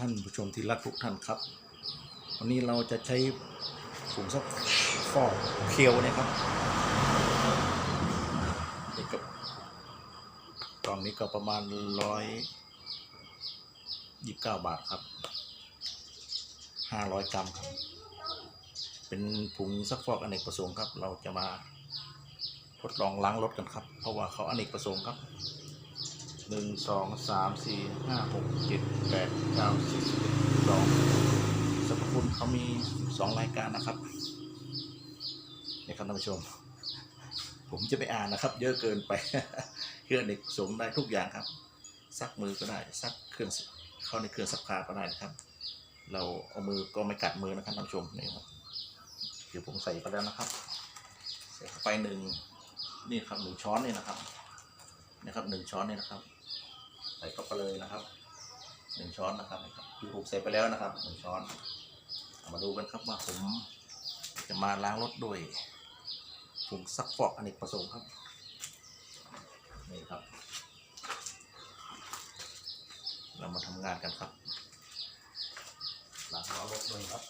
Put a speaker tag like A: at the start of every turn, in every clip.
A: ท่านผู้ชมที่รักทุกท่านครับ วันนี้เราจะใช้ผงซักฟอกเคียวนะครับนี่กับกล่องนี้ก็ประมาณร้อยยี่สิบเก้าบาทครับห้าร้อยกรัมครับ เป็นผงซักฟอกอเนกประสงค์ครับ เราจะมาทดลองล้างรถกันครับ เพราะว่าเขาอเนกประสงค์ครับ หนึ่งสองสามสี่ห้าหกเจ็ดแปดเก้าสิบสิบเอ็ดสิบสองสรรพคุณเขามีสองรายการนะครับนี่ครับท่านผู้ชม ผมจะไปอ่านนะครับ เยอะเกินไปเครื่องเด็กสงได้ทุกอย่างครับ ซักมือก็ได้ซักเครื่องเข้าในเครื่องซักผ้าก็ได้นะครับ เราเอามือก็ไม่กัดมือนะครับท่านผู้ชมนี่ครับเดี๋ยวผมใส่ไปแล้วนะครับ ใส่เข้าไปหนึ่งนี่ครับหนึ่งช้อนนี่นะครับนะครับหนึ่งช้อนนี่นะครับ ใส่เข้าไปเลยนะครับหนึ่งช้อนนะครับคือผมใส่ไปแล้วนะครับหนึ่งช้อนมาดูกันครับว่าผมจะมาล้างรถด้วยผงซักฟอกอเนกประสงค์ครับนี่ครับ เรามาทำงานกันครับล้างรถด้วยครับ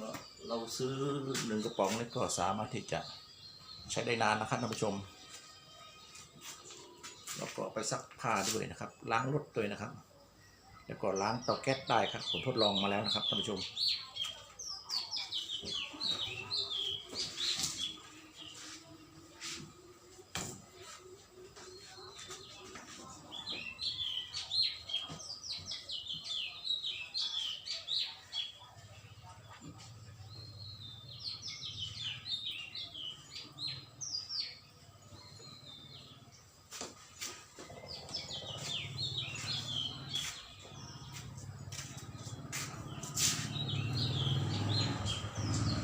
A: ก็ เราซื้อหนึ่งกระป๋องนี่ก็สามารถที่จะใช้ได้นานนะครับท่านผู้ชม แล้วก็ไปซักผ้าด้วยนะครับ ล้างรถด้วยนะครับ แล้วก็ล้างเตาแก๊สได้ครับผมทดลองมาแล้วนะครับท่านผู้ชม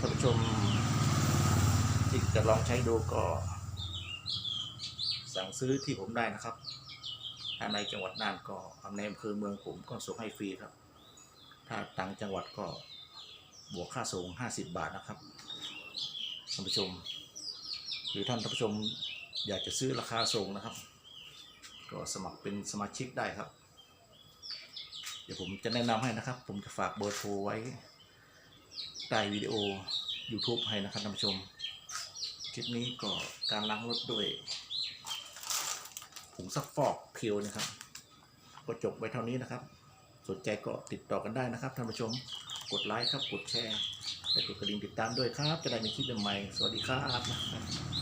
A: ท่านผู้ชมที่ จะลองใช้ดูก็ สั่งซื้อที่ผมได้นะครับถ้าในจังหวัดน่านก็อำในอำเภอเมืองผมก็ส่งให้ฟรีครับ ถ้าต่างจังหวัดก็บวกค่าส่ง 50 บาทนะครับท่านผู้ชม หรือท่านผู้ชมอยากจะซื้อราคาส่งนะครับ ก็สมัครเป็นสมาชิกได้ครับ เดี๋ยวผมจะแนะนำให้นะครับ ผมจะฝากเบอร์โทรไว้ใต้วิดีโอ YouTube ให้นะครับท่านผู้ชม คลิปนี้ก็การล้างรถด้วยผงซักฟอกเพียวนะครับ ก็จบไว้เท่านี้นะครับ สนใจก็ติดต่อกันได้นะครับท่านผู้ชมกดไลค์ครับกดแชร์และกดกระดิ่งติดตามด้วยครับ จะได้มีคลิปใหม่ๆสวัสดีครับ